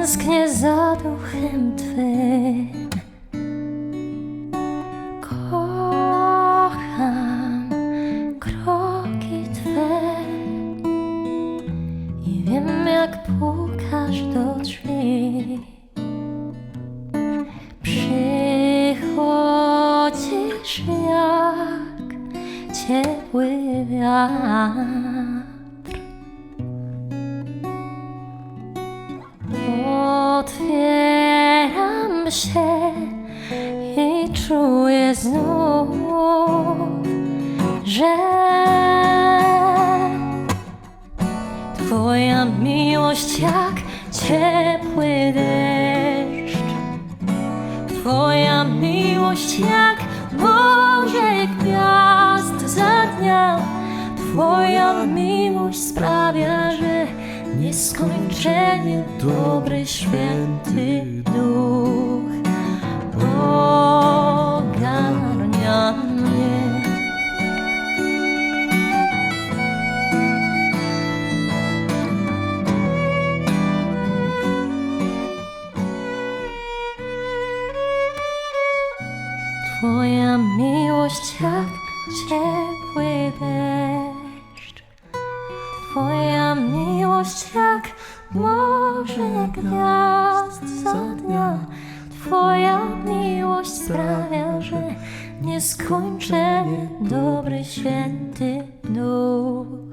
tęsknię za duchem Twym. Kocham kroki Twe i wiem, jak pukasz do drzwi. Przychodzisz jak ciepły wiatr. Otwieram się i czuję znów, że Twoja miłość jak ciepły deszcz. Twoja miłość jak morze gwiazd za dnia. Twoja miłość sprawia, że nieskończenie dobry święty duch ogarnia mnie. Twoja miłość jak ciepły deszcz. Twoja miłość jak morze gwiazd co dnia. Twoja miłość sprawia, że nieskończenie dobry święty duch.